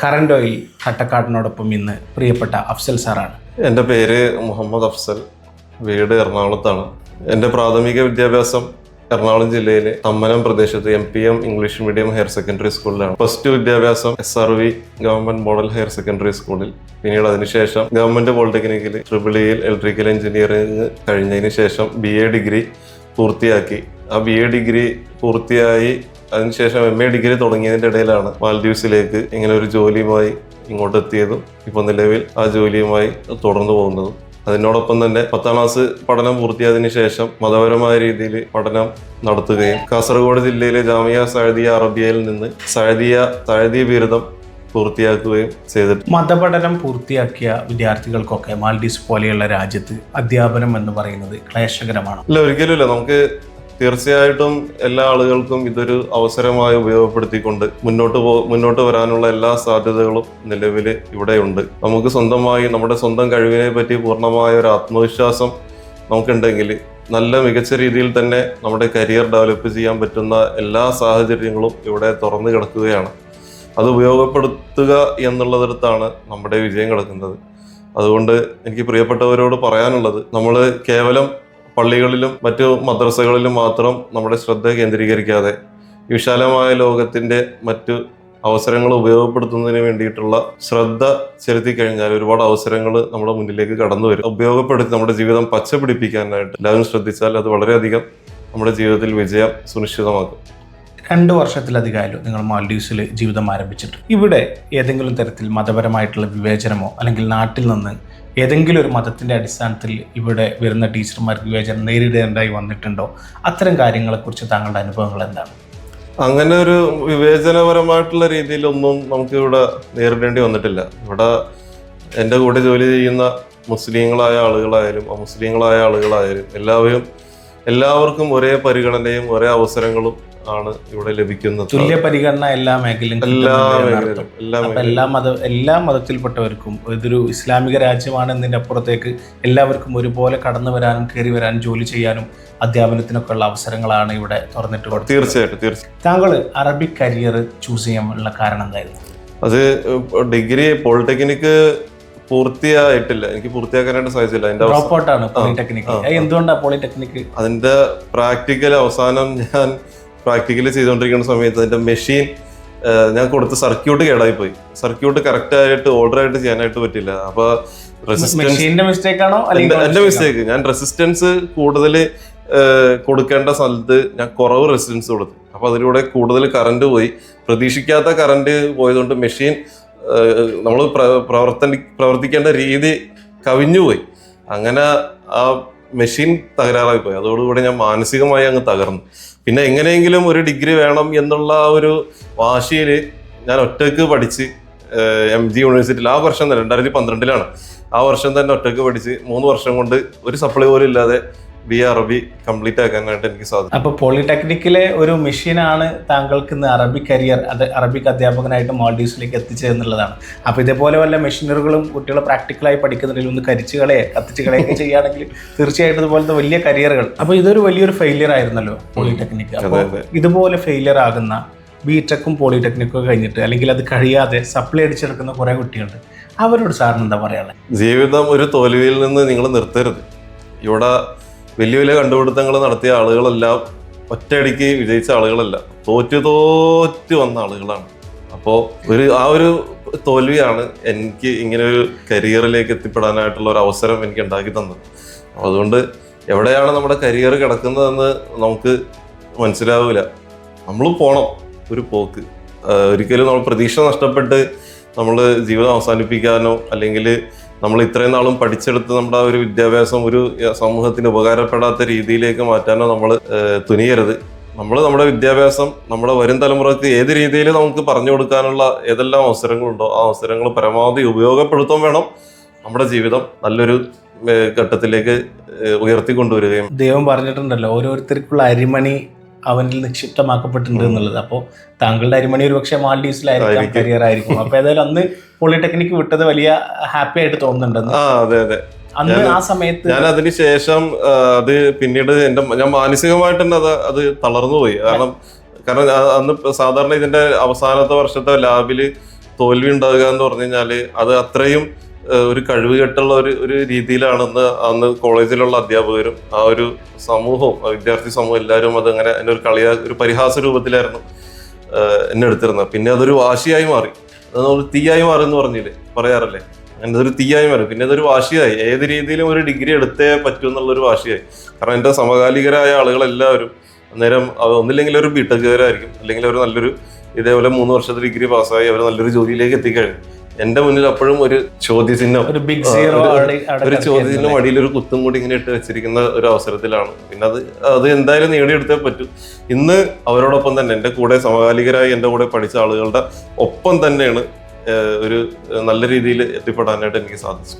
Current oil കട്ടക്കാടിനോടൊപ്പം ഇന്ന് പ്രിയപ്പെട്ട അഫ്സൽ സാറാണ്. എന്റെ പേര് മുഹമ്മദ് അഫ്സൽ. വീട് എറണാകുളത്താണ്. എന്റെ പ്രാഥമിക വിദ്യാഭ്യാസം എറണാകുളം ജില്ലയിലെ തമ്മനം പ്രദേശത്ത് M P M English medium higher secondary സ്കൂളിലാണ് പ്ലസ് ടു വിദ്യാഭ്യാസം S R V government model higher secondary സ്കൂളിൽ പിന്നീട് അതിനുശേഷം ഗവൺമെന്റ് പോളിടെക്നിക്കിൽ ട്രിപിൾ ഇയിൽ ഇലക്ട്രിക്കൽ എഞ്ചിനീയറിംഗ് കഴിഞ്ഞതിന് ശേഷം ബി എ ഡിഗ്രി പൂർത്തിയാക്കി. ആ ബി എ ഡിഗ്രി പൂർത്തിയായി അതിനുശേഷം എം എ ഡിഗ്രി തുടങ്ങിയതിന്റെ ഇടയിലാണ് മാൽഡീവ്സിലേക്ക് ഇങ്ങനെ ഒരു ജോലിയുമായി ഇങ്ങോട്ട് എത്തിയതും ഇപ്പോൾ നിലവിൽ ആ ജോലിയുമായി തുടർന്നു പോകുന്നതും. അതിനോടൊപ്പം തന്നെ പത്താം ക്ലാസ് പഠനം പൂർത്തിയായതിനു ശേഷം മതപരമായ രീതിയിൽ പഠനം നടത്തുകയും കാസർഗോഡ് ജില്ലയിലെ ജാമിയ സഴദിയ അറബിയയിൽ നിന്ന് സഴദിയ സഴദിയ ബിരുദം പൂർത്തിയാക്കുകയും ചെയ്തിട്ടുണ്ട്. മതപഠനം പൂർത്തിയാക്കിയ വിദ്യാർത്ഥികൾക്കൊക്കെ മാൽഡീവ്സ് പോലെയുള്ള രാജ്യത്ത് അധ്യാപനം എന്ന് പറയുന്നത് ക്ലേശകരമാണ്. ഇല്ല ഒരിക്കലുമില്ല നമുക്ക് തീർച്ചയായിട്ടും എല്ലാ ആളുകൾക്കും ഇതൊരു അവസരമായി ഉപയോഗപ്പെടുത്തിക്കൊണ്ട് മുന്നോട്ട് പോ മുന്നോട്ട് വരാനുള്ള എല്ലാ സാധ്യതകളും നിലവിൽ ഇവിടെയുണ്ട്. നമുക്ക് സ്വന്തമായി നമ്മുടെ സ്വന്തം കഴിവിനെ പറ്റി പൂർണമായ ഒരു ആത്മവിശ്വാസം നമുക്കുണ്ടെങ്കിൽ നല്ല മികച്ച രീതിയിൽ തന്നെ നമ്മുടെ കരിയർ ഡെവലപ്പ് ചെയ്യാൻ പറ്റുന്ന എല്ലാ സാഹചര്യങ്ങളും ഇവിടെ തുറന്നു കിടക്കുകയാണ്. അത് ഉപയോഗപ്പെടുത്തുക എന്നുള്ളതിടത്താണ് നമ്മുടെ വിജയം കിടക്കുന്നത്. അതുകൊണ്ട് എനിക്ക് പ്രിയപ്പെട്ടവരോട് പറയാനുള്ളത് നമ്മൾ കേവലം പള്ളികളിലും മറ്റു മദ്രസകളിലും മാത്രം നമ്മുടെ ശ്രദ്ധ കേന്ദ്രീകരിക്കാതെ വിശാലമായ ലോകത്തിന്റെ മറ്റു അവസരങ്ങൾ ഉപയോഗപ്പെടുത്തുന്നതിന് വേണ്ടിയിട്ടുള്ള ശ്രദ്ധ ചെലുത്തി കഴിഞ്ഞാൽ ഒരുപാട് അവസരങ്ങൾ നമ്മുടെ മുന്നിലേക്ക് കടന്നു വരും. ഉപയോഗപ്പെടുത്തി നമ്മുടെ ജീവിതം പച്ച പിടിപ്പിക്കാനായിട്ട് എല്ലാവരും ശ്രദ്ധിച്ചാൽ അത് വളരെയധികം നമ്മുടെ ജീവിതത്തിൽ വിജയം സുനിശ്ചിതമാക്കും. രണ്ട് വർഷത്തിലധികമായാലും നിങ്ങൾ മാൽഡീവ്സിൽ ജീവിതം ആരംഭിച്ചിട്ട് ഇവിടെ ഏതെങ്കിലും തരത്തിൽ മതപരമായിട്ടുള്ള വിവേചനമോ അല്ലെങ്കിൽ നാട്ടിൽ നിന്ന് ഏതെങ്കിലും ഒരു മതത്തിന്റെ അടിസ്ഥാനത്തിൽ ഇവിടെ വരുന്ന ടീച്ചർമാർക്ക് വിവേചനം നേരിടേണ്ടതായി വന്നിട്ടുണ്ടോ? അത്തരം കാര്യങ്ങളെക്കുറിച്ച് താങ്കളുടെ അനുഭവങ്ങൾ എന്താണ്? അങ്ങനെ ഒരു വിവേചനപരമായിട്ടുള്ള രീതിയിലൊന്നും നമുക്ക് ഇവിടെ നേരിടേണ്ടി വന്നിട്ടില്ല. ഇവിടെ എന്റെ കൂടെ ജോലി ചെയ്യുന്ന മുസ്ലിങ്ങളായ ആളുകളായാലും അമുസ്ലിങ്ങളായ ആളുകളായാലും എല്ലാവരും എല്ലാവർക്കും ഒരേ പരിഗണനയും ഒരേ അവസരങ്ങളും ആണ് ഇവിടെ ലഭിക്കുന്നത്. തുല്യ പരിഗണന എല്ലാ മേഖലയിലും എല്ലാ. മേഖലയിലും. മത എല്ലാ മതത്തിൽപ്പെട്ടവർക്കും ഇതൊരു ഇസ്ലാമിക രാജ്യമാണ് എന്നതിന്റെ അപ്പുറത്തേക്ക് എല്ലാവർക്കും ഒരുപോലെ കടന്നു വരാനും കയറി വരാനും ജോലി ചെയ്യാനും അധ്യാപനത്തിനൊക്കെ ഉള്ള അവസരങ്ങളാണ് ഇവിടെ തുറന്നിട്ട് കൊടുത്തത് തീർച്ചയായിട്ടും തീർച്ചയായും താങ്കൾ അറബിക് കരിയർ ചൂസ് ചെയ്യാനുള്ള കാരണം എന്തായിരുന്നു? അത് ഡിഗ്രി പോളിടെക്നിക്ക് പൂർത്തിയായിട്ടില്ല. എനിക്ക് പൂർത്തിയാക്കാനായിട്ട് സാധിച്ചില്ല. അതിന്റെ ഡ്രോപ്പ് പോളിടെക്നിക്. എന്തുകൊണ്ടാണ് പോളിടെക്നിക്? അതിന്റെ പ്രാക്ടിക്കൽ അവസാനം ഞാൻ പ്രാക്ടിക്കൽ ചെയ്തുകൊണ്ടിരിക്കുന്ന സമയത്ത് അതിന്റെ മെഷീൻ ഞാൻ കൊടുത്ത സർക്യൂട്ട് കേടായി പോയി സർക്യൂട്ട് കറക്റ്റ് ആയിട്ട് ഓർഡർ ആയിട്ട് ചെയ്യാനായിട്ട് പറ്റില്ല. അപ്പൊ എന്റെ മിസ്റ്റേക്ക് ഞാൻ റെസിസ്റ്റൻസ് കൂടുതൽ കൊടുക്കേണ്ട സ്ഥലത്ത് ഞാൻ കുറവ് റെസിസ്റ്റൻസ് കൊടുത്തു. അപ്പൊ അതിലൂടെ കൂടുതൽ കറണ്ട് പോയി. പ്രതീക്ഷിക്കാത്ത കറണ്ട് പോയതുകൊണ്ട് മെഷീൻ നമ്മൾ പ്രവർത്തന പ്രവർത്തിക്കേണ്ട രീതി കവിഞ്ഞുപോയി അങ്ങനെ ആ മെഷീൻ തകരാറായി പോയി അതോടുകൂടി ഞാൻ മാനസികമായി അങ്ങ് തകർന്നു. പിന്നെ എങ്ങനെയെങ്കിലും ഒരു ഡിഗ്രി വേണം എന്നുള്ള ഒരു വാശിയിൽ ഞാൻ ഒറ്റയ്ക്ക് പഠിച്ച് എം ജി യൂണിവേഴ്സിറ്റിയിൽ ആ വർഷം തന്നെ രണ്ടായിരത്തി പന്ത്രണ്ടിലാണ്. ആ വർഷം തന്നെ ഒറ്റയ്ക്ക് പഠിച്ച് മൂന്ന് വർഷം കൊണ്ട് ഒരു സപ്ലൈ പോലും ഇല്ലാതെ ബി ആർ അറബി കംപ്ലീറ്റ് ആക്കാൻ വേണ്ടി എനിക്ക് സാധിക്കും അപ്പൊ പോളിടെക്നിക്കിലെ ഒരു മെഷീനാണ് താങ്കൾക്ക് ഇന്ന് അറബിക് കരിയർ അത് അറബിക് അധ്യാപകനായിട്ട് മാൾഡീവ്സിലേക്ക് എത്തിച്ചത് എന്നുള്ളതാണ്. അപ്പൊ ഇതേപോലെ വല്ല മെഷീനറുകളും കുട്ടികളെ പ്രാക്ടിക്കലായി പഠിക്കുന്നതിൽ ഒന്ന് കരിച്ചു കളയെ കത്തിച്ച് കളയൊക്കെ ചെയ്യുകയാണെങ്കിൽ തീർച്ചയായിട്ടും ഇതുപോലത്തെ വലിയ കരിയറുകൾ. അപ്പൊ ഇതൊരു വലിയൊരു ഫെയിലിയർ ആയിരുന്നല്ലോ പോളിടെക്നിക്ക്. അപ്പോൾ ഇതുപോലെ ഫെയിലിയർ ആകുന്ന ബി ടെക്കും പോളിടെക്നിക്കും കഴിഞ്ഞിട്ട് അല്ലെങ്കിൽ അത് കഴിയാതെ സപ്ലൈ അടിച്ചെടുക്കുന്ന കുറെ കുട്ടികളുണ്ട്. അവരോട് സാറിന് എന്താ പറയാനുള്ളത്? ജീവിതം ഒരു തോൽവിയിൽ നിന്ന് നിങ്ങൾ നിർത്തരുത്. ഇവിടെ വലിയ വലിയ കണ്ടുപിടുത്തങ്ങൾ നടത്തിയ ആളുകളെല്ലാം ഒറ്റയടിക്ക് വിജയിച്ച ആളുകളല്ല. തോറ്റു തോറ്റു വന്ന ആളുകളാണ്. അപ്പോൾ ഒരു ആ ഒരു തോൽവിയാണ് എനിക്ക് ഇങ്ങനെ ഒരു കരിയറിലേക്ക് എത്തിപ്പെടാനായിട്ടുള്ള ഒരു അവസരം എനിക്ക് ഉണ്ടാക്കി തന്നത്. അതുകൊണ്ട് എവിടെയാണ് നമ്മുടെ കരിയർ കിടക്കുന്നതെന്ന് നമുക്ക് മനസ്സിലാവില്ല. നമ്മൾ പോണം ഒരു പോക്ക്. ഒരിക്കലും നമ്മൾ പ്രതീക്ഷ നഷ്ടപ്പെട്ട് നമ്മൾ ജീവിതം അവസാനിപ്പിക്കാനോ അല്ലെങ്കിൽ നമ്മൾ ഇത്രയും നാളും പഠിച്ചെടുത്ത് നമ്മുടെ ഒരു വിദ്യാഭ്യാസം ഒരു സമൂഹത്തിന് ഉപകാരപ്പെടാത്ത രീതിയിലേക്ക് മാറ്റാനോ നമ്മൾ തുനിയരുത്. നമ്മൾ നമ്മുടെ വിദ്യാഭ്യാസം നമ്മുടെ വരും തലമുറയ്ക്ക് ഏത് രീതിയിൽ നമുക്ക് പറഞ്ഞു കൊടുക്കാനുള്ള ഏതെല്ലാം അവസരങ്ങളുണ്ടോ ആ അവസരങ്ങൾ പരമാവധി ഉപയോഗപ്പെടുത്താൻ വേണം നമ്മുടെ ജീവിതം നല്ലൊരു ഘട്ടത്തിലേക്ക് ഉയർത്തിക്കൊണ്ടുവരികയും. ദൈവം പറഞ്ഞിട്ടുണ്ടല്ലോ ഓരോരുത്തർക്കുള്ള അരിമണി അവനിൽ നിക്ഷിപ്തമാക്കപ്പെട്ടിട്ടുണ്ട് എന്നുള്ളത്. അപ്പോൾ താങ്കളുടെ അരിമണി ഒരു പക്ഷേ മാൽഡീവ്സിലായിരിക്കും കരിയർ ആയിരിക്കും. അപ്പോൾ ഏതായാലും അന്ന് പോളിടെക്നിക്ക് വിട്ടത് വലിയ ഹാപ്പി ആയിട്ട് തോന്നുന്നുണ്ടെന്ന്. അതെ അതെ. അന്ന് ആ സമയത്ത് ഞാൻ അതിന് ശേഷം അത് പിന്നീട് എന്റെ ഞാൻ മാനസികമായിട്ട് തന്നെ അത് അത് തളർന്നു പോയി. കാരണം കാരണം അന്ന് സാധാരണ ഇതിന്റെ അവസാനത്തെ വർഷത്തെ ലാബിൽ തോൽവി ഉണ്ടാകുക എന്ന് പറഞ്ഞു കഴിഞ്ഞാൽ അത് അത്രയും ഒരു കഴിവ് കെട്ടുള്ള ഒരു ഒരു രീതിയിലാണെന്ന് അന്ന് കോളേജിലുള്ള അധ്യാപകരും ആ ഒരു സമൂഹവും വിദ്യാർത്ഥി സമൂഹം എല്ലാവരും അതങ്ങനെ എന്റെ ഒരു കളിയ ഒരു പരിഹാസ രൂപത്തിലായിരുന്നു എന്നെ എടുത്തിരുന്നത്. പിന്നെ അതൊരു വാശിയായി മാറി. അത് നമ്മൾ തീയായി മാറി എന്ന് പറഞ്ഞില്ലേ? പറയാറല്ലേ? അങ്ങനെ അതൊരു തീയായി മാറി. പിന്നെ അതൊരു വാശിയായി. ഏത് രീതിയിലും ഒരു ഡിഗ്രി എടുത്തേ പറ്റൂ എന്നുള്ളൊരു വാശിയായി. കാരണം എന്റെ സമകാലികരായ ആളുകളെല്ലാവരും അന്നേരം ഒന്നില്ലെങ്കിൽ ഒരു ബിടെക്കുകാരായിരിക്കും അല്ലെങ്കിൽ അവർ നല്ലൊരു ഇതേപോലെ മൂന്ന് വർഷത്തെ ഡിഗ്രി പാസ്സായി അവർ നല്ലൊരു ജോലിയിലേക്ക് എത്തിക്കഴിഞ്ഞു. എന്റെ മുന്നിൽ അപ്പോഴും ഒരു ചോദ്യചിഹ്നം ഒരു ബിഗ് സീറോ ഒരു- ചോദ്യചിഹ്നം അടിയിൽ ഒരു കുത്തും കൂടി ഇങ്ങനെ ഇട്ട് വെച്ചിരിക്കുന്ന ഒരു അവസരത്തിലാണ്. പിന്നെ അത് അത് എന്തായാലും നേടിയെടുത്തേ പറ്റൂ. ഇന്ന് അവരോടൊപ്പം തന്നെ എന്റെ കൂടെ സമകാലികരായി എന്റെ കൂടെ പഠിച്ച ആളുകളുടെ ഒപ്പം തന്നെയാണ് ഒരു നല്ല രീതിയിൽ എത്തിപ്പെടാനായിട്ട് എനിക്ക് സാധിച്ചു.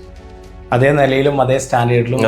അതേ നിലയിലും അതേ സ്റ്റാൻഡേർഡിലും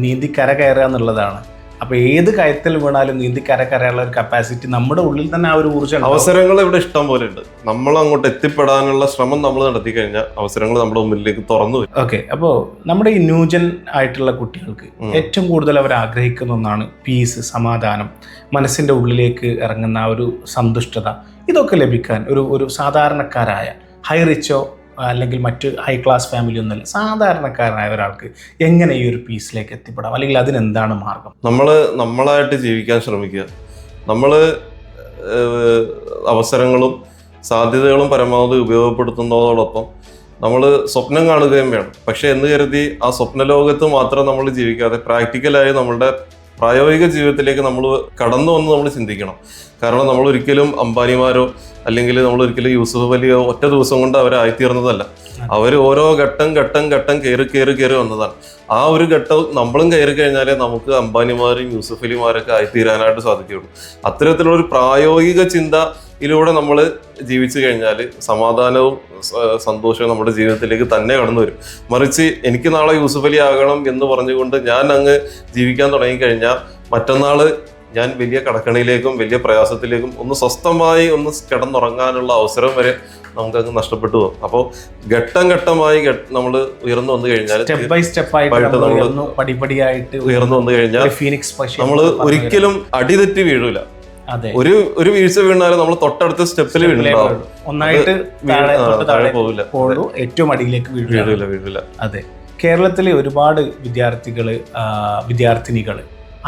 നീന്തി കര കയറുക എന്നുള്ളതാണ്. അപ്പൊ ഏത് കയത്തിൽ വീണാലും നീന്തി കരക്കരയുള്ള ഒരു കപ്പാസിറ്റി നമ്മുടെ ഉള്ളിൽ തന്നെ ആ ഒരു ഊർജം. അവസരങ്ങൾ ഇവിടെ ഇഷ്ടം പോലെ ഉണ്ട്. നമ്മൾ അങ്ങോട്ട് എത്തിപ്പെടാനുള്ള ശ്രമം നമ്മൾ നടത്തി കഴിഞ്ഞാൽ അവസരങ്ങൾ നമ്മുടെ മുമ്പിലേക്ക് തുറന്നു വരും. ഓക്കെ അപ്പോൾ നമ്മുടെ ഈ ന്യൂജൻ ആയിട്ടുള്ള കുട്ടികൾക്ക് ഏറ്റവും കൂടുതൽ അവർ ആഗ്രഹിക്കുന്ന ഒന്നാണ് പീസ് സമാധാനം മനസ്സിന്റെ ഉള്ളിലേക്ക് ഇറങ്ങുന്ന ആ ഒരു സന്തുഷ്ടത. ഇതൊക്കെ ലഭിക്കാൻ ഒരു ഒരു സാധാരണക്കാരായ ഹൈ റിച്ചോ അല്ലെങ്കിൽ മറ്റ് ഹൈ ക്ലാസ് ഫാമിലി ഒന്നല്ല സാധാരണക്കാരനായ ഒരാൾക്ക് എങ്ങനെ ഈ ഒരു പീസിലേക്ക് എത്തിപ്പെടാം? അല്ലെങ്കിൽ അതിനെന്താണ് മാർഗം? നമ്മൾ നമ്മളായിട്ട് ജീവിക്കാൻ ശ്രമിക്കുക. നമ്മൾ അവസരങ്ങളും സാധ്യതകളും പരമാവധി ഉപയോഗപ്പെടുത്തുന്നതോടൊപ്പം നമ്മൾ സ്വപ്നം കാണുകയും വേണം. പക്ഷേ എന്ന് കരുതി ആ സ്വപ്ന ലോകത്ത് മാത്രം നമ്മൾ ജീവിക്കാതെ പ്രാക്ടിക്കലായി നമ്മളുടെ പ്രായോഗിക ജീവിതത്തിലേക്ക് നമ്മൾ കടന്നു വന്ന് നമ്മൾ ചിന്തിക്കണം. കാരണം നമ്മൾ ഒരിക്കലും അംബാനിമാരോ അല്ലെങ്കിൽ നമ്മൾ ഒരിക്കലും യൂസുഫ് വലിയോ ഒറ്റ ദിവസം കൊണ്ട് അവരായിത്തീർന്നതല്ല. അവർ ഓരോ ഘട്ടം ഘട്ടം ഘട്ടം കയറി കയറി കയറി വന്നതാണ്. ആ ഒരു ഘട്ടം നമ്മളും കയറി കഴിഞ്ഞാലേ നമുക്ക് അംബാനിമാരും യൂസഫലിമാരൊക്കെ ആയിത്തീരാനായിട്ട് സാധിക്കുകയുള്ളൂ. അത്തരത്തിലുള്ള ഒരു പ്രായോഗിക ചിന്തയിലൂടെ നമ്മൾ ജീവിച്ചു കഴിഞ്ഞാൽ സമാധാനവും സന്തോഷവും നമ്മുടെ ജീവിതത്തിലേക്ക് തന്നെ കടന്നു വരും. മറിച്ച് എനിക്ക് നാളെ യൂസഫലി ആകണം എന്ന് പറഞ്ഞുകൊണ്ട് ഞാൻ അങ്ങ് ജീവിക്കാൻ തുടങ്ങിക്കഴിഞ്ഞാൽ മറ്റന്നാൾ ഞാൻ വലിയ കടക്കണിയിലേക്കും വലിയ പ്രയാസത്തിലേക്കും ഒന്ന് സ്വസ്ഥമായി ഒന്ന് കിടന്നുറങ്ങാനുള്ള അവസരം വരെ നമുക്കങ്ങ് നഷ്ടപ്പെട്ടു പോകും. അപ്പോൾ ഘട്ടം ഘട്ടമായി നമ്മൾ ഉയർന്നു വന്നു കഴിഞ്ഞാൽ സ്റ്റെപ്പ് ബൈ സ്റ്റെപ്പ് ആയിട്ട് നമ്മൾ പടിപടിയായിട്ട് ഉയർന്നു. വന്നു കഴിഞ്ഞാൽ ഫീനിക്സ് പക്ഷി നമ്മൾ ഒരിക്കലും അടിതെറ്റി വീഴൂല. അതെ. ഒരു ഒരു വീഴ്ച വീണാലും നമ്മൾ തൊട്ടടുത്ത സ്റ്റെപ്പിൽ വീണുണ്ടാവും. ഒന്നായിട്ട് താഴെ പോവില്ല. ഏറ്റവും അടിയിലേക്ക് വീഴില്ല വീഴൂല വീഴൂല. അതെ. കേരളത്തിലെ ഒരുപാട് വിദ്യാർത്ഥികൾ വിദ്യാർത്ഥിനികൾ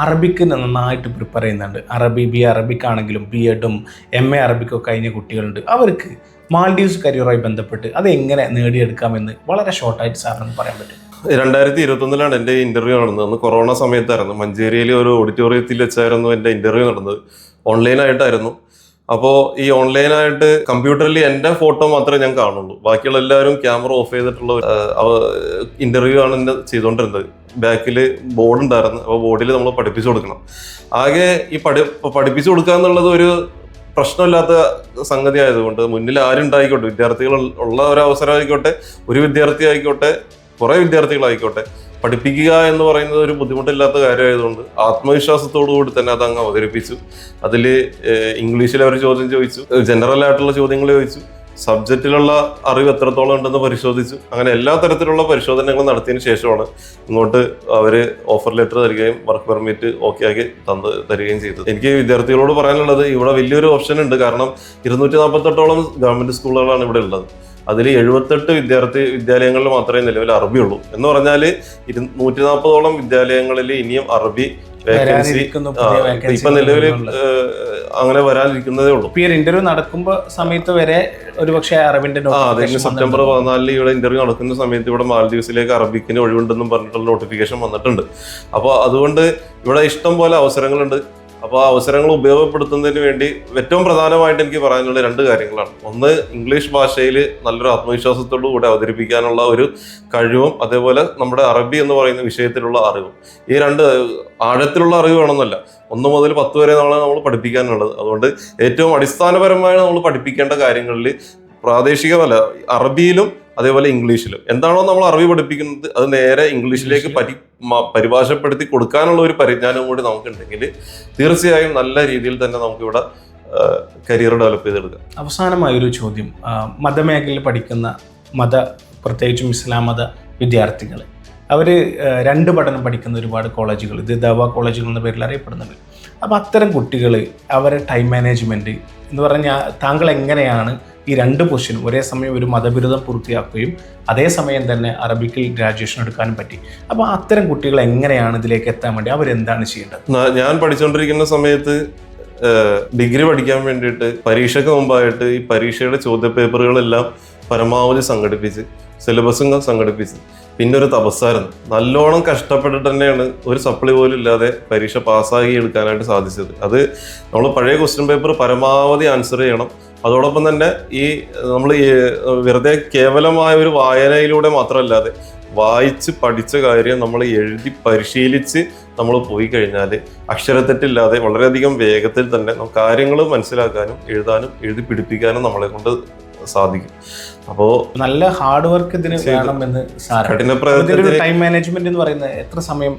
അറബിക്ക് നന്നായിട്ട് പ്രിപ്പയർ ചെയ്യുന്നുണ്ട്. അറബി ബി അറബിക്കാണെങ്കിലും ബി എഡും എം എ അറബിക്കും കഴിഞ്ഞ കുട്ടികളുണ്ട്. അവർക്ക് മാൽഡീവ്സ് കരിയറുമായി ബന്ധപ്പെട്ട് അത് എങ്ങനെ നേടിയെടുക്കാമെന്ന് വളരെ ഷോർട്ടായിട്ട് സാറിന് പറയാൻ പറ്റും. രണ്ടായിരത്തി ഇരുപത്തൊന്നിലാണ് എന്റെ ഇന്റർവ്യൂ നടന്നത്. അന്ന് കൊറോണ സമയത്തായിരുന്നു. മഞ്ചേരിയിലെ ഒരു ഓഡിറ്റോറിയത്തിൽ വെച്ചായിരുന്നു എന്റെ ഇന്റർവ്യൂ നടന്നത്. ഓൺലൈനായിട്ടായിരുന്നു അപ്പോൾ ഈ ഓൺലൈനായിട്ട് കമ്പ്യൂട്ടറിൽ എന്റെ ഫോട്ടോ മാത്രമേ ഞാൻ കാണുള്ളൂ. ബാക്കിയുള്ള എല്ലാവരും ക്യാമറ ഓഫ് ചെയ്തിട്ടുള്ള ഇന്റർവ്യൂ ആണ് എന്റെ ചെയ്തുകൊണ്ടിരുന്നത്. ബാക്കിൽ ബോർഡ് ഉണ്ടായിരുന്നു. അപ്പോൾ ബോർഡിൽ നമ്മൾ പഠിപ്പിച്ചു കൊടുക്കണം. ആകെ ഈ പഠി പഠിപ്പിച്ചു കൊടുക്കുക എന്നുള്ളത് ഒരു പ്രശ്നമില്ലാത്ത സംഗതി ആയതുകൊണ്ട് മുന്നിൽ ആരുണ്ടായിക്കോട്ടെ? വിദ്യാർത്ഥികൾ ഉള്ള ഒരു അവസരം ആയിക്കോട്ടെ ഒരു വിദ്യാർത്ഥി ആയിക്കോട്ടെ കുറേ വിദ്യാർത്ഥികളായിക്കോട്ടെ പഠിപ്പിക്കുക എന്ന് പറയുന്നത് ഒരു ബുദ്ധിമുട്ടില്ലാത്ത കാര്യമായതുകൊണ്ട് ആത്മവിശ്വാസത്തോടു കൂടി തന്നെ അത് അങ്ങ് അവതരിപ്പിച്ചു. അതിൽ ഇംഗ്ലീഷിൽ അവർ ചോദ്യം ചോദിച്ചു. ജനറൽ ആയിട്ടുള്ള ചോദ്യങ്ങൾ ചോദിച്ചു. സബ്ജക്റ്റിലുള്ള അറിവ് എത്രത്തോളം ഉണ്ടെന്ന് പരിശോധിച്ചു. അങ്ങനെ എല്ലാ തരത്തിലുള്ള പരിശോധനകളും നടത്തിയതിന് ശേഷമാണ് ഇങ്ങോട്ട് അവർ ഓഫർ ലെറ്റർ തരികയും വർക്ക് പെർമിറ്റ് ഓക്കെ ആക്കി തന്ന് തരികയും ചെയ്തത്. എനിക്ക് വിദ്യാർത്ഥികളോട് പറയാനുള്ളത് ഇവിടെ വലിയൊരു ഓപ്ഷൻ ഉണ്ട്. കാരണം ഇരുന്നൂറ്റി നാൽപ്പത്തെട്ടോളം ഗവൺമെന്റ് സ്കൂളുകളാണ് ഇവിടെ ഉള്ളത്. അതിൽ എഴുപത്തെട്ട് വിദ്യാർത്ഥി വിദ്യാലയങ്ങളിൽ മാത്രമേ നിലവിൽ അറബി ഉള്ളൂ എന്ന് പറഞ്ഞാൽ ഇരു നൂറ്റി നാൽപ്പതോളം വിദ്യാലയങ്ങളിൽ ഇനിയും അറബി വേക്കൻസി ഇപ്പൊ നിലവിൽ അങ്ങനെ വരാനിരിക്കുന്നതേ ഉള്ളൂ. ഈ ഇന്റർവ്യൂ നടക്കുമ്പോ സമയത്ത് വരെ ഒരുപക്ഷെ അറബിന്റെ സെപ്റ്റംബർ. പതിനാലിന് ഇവിടെ ഇന്റർവ്യൂ നടക്കുന്ന സമയത്ത് ഇവിടെ മാലദ്വീപ്സിലേക്ക് അറബിക്കിന് ഒഴിവുണ്ടെന്നും പറഞ്ഞിട്ടുള്ള നോട്ടിഫിക്കേഷൻ വന്നിട്ടുണ്ട്. അപ്പോൾ അതുകൊണ്ട് ഇവിടെ ഇഷ്ടം പോലെ അവസരങ്ങളുണ്ട്. അപ്പോൾ ആ അവസരങ്ങൾ ഉപയോഗപ്പെടുത്തുന്നതിന് വേണ്ടി ഏറ്റവും പ്രധാനമായിട്ട് എനിക്ക് പറയാനുള്ള രണ്ട് കാര്യങ്ങളാണ്. ഒന്ന് ഇംഗ്ലീഷ് ഭാഷയിൽ നല്ലൊരു ആത്മവിശ്വാസത്തോടു കൂടെ അവതരിപ്പിക്കാനുള്ള ഒരു കഴിവും അതേപോലെ നമ്മുടെ അറബി എന്ന് പറയുന്ന വിഷയത്തിലുള്ള അറിവും. ഈ രണ്ട് ആഴത്തിലുള്ള അറിവ് വേണമെന്നല്ല. ഒന്ന് മുതൽ പത്ത് വരെ നമ്മളെ നമ്മൾ പഠിപ്പിക്കാനുള്ളത്. അതുകൊണ്ട് ഏറ്റവും അടിസ്ഥാനപരമായി നമ്മൾ പഠിപ്പിക്കേണ്ട കാര്യങ്ങളിൽ പ്രാദേശികമല്ല അറബിയിലും അതേപോലെ ഇംഗ്ലീഷിലും. എന്താണോ നമ്മൾ അറബി പഠിപ്പിക്കുന്നത് അത് നേരെ ഇംഗ്ലീഷിലേക്ക് പരി പരിഭാഷപ്പെടുത്തി കൊടുക്കാനുള്ള ഒരു പരിജ്ഞാനം കൂടി നമുക്കുണ്ടെങ്കിൽ തീർച്ചയായും നല്ല രീതിയിൽ തന്നെ നമുക്കിവിടെ കരിയർ ഡെവലപ്പ് ചെയ്തെടുക്കാം. അവസാനമായ ഒരു ചോദ്യം മതമേഖലയിൽ പഠിക്കുന്ന മത പ്രത്യേകിച്ചും ഇസ്ലാം മത വിദ്യാർത്ഥികൾ. അവർ രണ്ട് പഠനം പഠിക്കുന്ന ഒരുപാട് കോളേജുകൾ ഇത് ദവ കോളേജുകൾ എന്ന പേരിൽ അറിയപ്പെടുന്നുണ്ട്. അപ്പോൾ അത്തരം കുട്ടികൾ അവരെ ടൈം മാനേജ്മെന്റ് എന്ന് പറഞ്ഞാൽ താങ്കൾ എങ്ങനെയാണ് ഈ രണ്ട് പൊസിഷനും ഒരേ സമയം ഒരു മതബിരുദം പൂർത്തിയാക്കുകയും അതേസമയം തന്നെ അറബിക്കിൽ ഗ്രാജുവേഷൻ എടുക്കാനും പറ്റി. അപ്പോൾ അത്തരം കുട്ടികൾ എങ്ങനെയാണ് ഇതിലേക്ക് എത്താൻ വേണ്ടി അവരെന്താണ് ചെയ്യേണ്ടത്? ഞാൻ പഠിച്ചുകൊണ്ടിരിക്കുന്ന സമയത്ത് ഡിഗ്രി പഠിക്കാൻ വേണ്ടിയിട്ട് പരീക്ഷയ്ക്ക് മുമ്പായിട്ട് ഈ പരീക്ഷയുടെ ചോദ്യപേപ്പറുകളെല്ലാം പരമാവധി സംഘടിപ്പിച്ച് സിലബസും സംഘടിപ്പിച്ച്. പിന്നെ ഒരു തപസ്സായിരുന്നു. നല്ലോണം കഷ്ടപ്പെട്ടിട്ട് തന്നെയാണ് ഒരു സപ്ലി പോലും ഇല്ലാതെ പരീക്ഷ പാസ്സാക്കി എടുക്കാനായിട്ട് സാധിച്ചത്. അത് നമ്മൾ പഴയ ക്വസ്റ്റ്യൻ പേപ്പർ പരമാവധി ആൻസർ ചെയ്യണം. അതോടൊപ്പം തന്നെ ഈ നമ്മൾ വെറുതെ കേവലമായ ഒരു വായനയിലൂടെ മാത്രമല്ലാതെ വായിച്ച് പഠിച്ച കാര്യം നമ്മൾ എഴുതി പരിശീലിച്ച് നമ്മൾ പോയി കഴിഞ്ഞാൽ അക്ഷരത്തെറ്റില്ലാതെ വളരെയധികം വേഗത്തിൽ തന്നെ കാര്യങ്ങൾ മനസ്സിലാക്കാനും എഴുതാനും എഴുതി പിടിപ്പിക്കാനും നമ്മളെ കൊണ്ട് സാധിക്കും. അപ്പോൾ നല്ല ഹാർഡ് വർക്ക് ഇതിന് വേണം എന്ന് ടൈം മാനേജ്മെന്റ് എന്ന് പറയുന്നത് എത്ര സമയം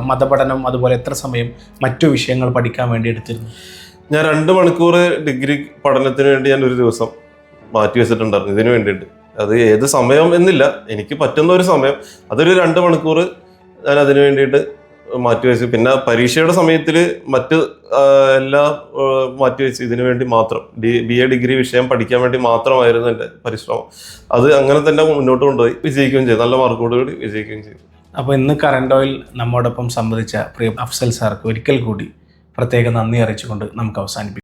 മതപഠനം അതുപോലെ എത്ര സമയം മറ്റു വിഷയങ്ങൾ പഠിക്കാൻ വേണ്ടി എടുത്തിരുന്നു? ഞാൻ രണ്ട് മണിക്കൂർ ഡിഗ്രി പഠനത്തിന് വേണ്ടി ഞാൻ ഒരു ദിവസം മാറ്റി വെച്ചിട്ടുണ്ടായിരുന്നു. ഇതിനു വേണ്ടിയിട്ട്. അത് ഏത് സമയം എന്നില്ല. എനിക്ക് പറ്റുന്ന ഒരു സമയം. അതൊരു രണ്ട് മണിക്കൂർ ഞാൻ അതിനു വേണ്ടിയിട്ട് മാറ്റി വെച്ചു. പിന്നെ പരീക്ഷയുടെ സമയത്തിൽ മറ്റ് എല്ലാം ആ, മാറ്റി വെച്ചു. ഇതിനു വേണ്ടി മാത്രം. ഡി ബി എ ഡിഗ്രി വിഷയം പഠിക്കാൻ വേണ്ടി മാത്രമായിരുന്നു എന്റെ പരിശ്രമം. അത് അങ്ങനെ തന്നെ മുന്നോട്ട് കൊണ്ടുപോയി. വിജയിക്കുകയും ചെയ്തു. നല്ല മാർക്കോടുകൂടി വിജയിക്കുകയും ചെയ്തു. അപ്പോൾ ഇന്ന് കറണ്ട് ഓയിൽ നമ്മോടൊപ്പം സംബന്ധിച്ച പ്രിയ അഫ്സൽ സാർക്ക് ഒരിക്കൽ കൂടി പ്രത്യേക നന്ദി അറിയിച്ചുകൊണ്ട് നമുക്ക് അവസാനിപ്പിക്കാം.